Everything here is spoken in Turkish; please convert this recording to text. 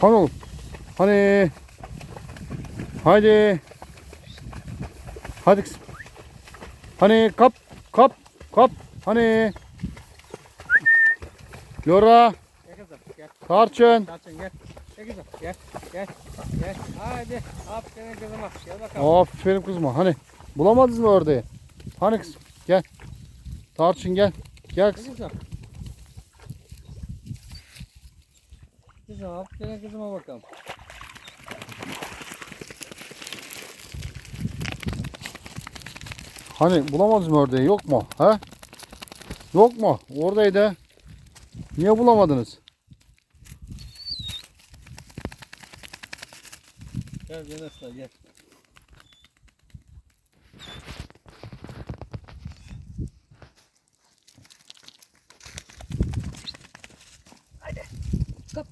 Hani oğlum? Hani? Haydi. Hadi kızım. Hani kap kap kap. Hani? Lora, kızım tarçın. Tarçın gel. Gel kızım gel. Gel. Gel. Hadi. Aferin kızıma. Gel bakalım. Aferin kızıma. Hani bulamadınız mı ördeği? Hani kızım? Gel. Tarçın gel. Gel Gel kızım. Kızım hap gelen kızıma bakalım. Hani bulamadınız mı ördeği yok mu? He? Yok mu? Oradaydı. Niye bulamadınız? Gel gel asla gel. Hadi. Kalk.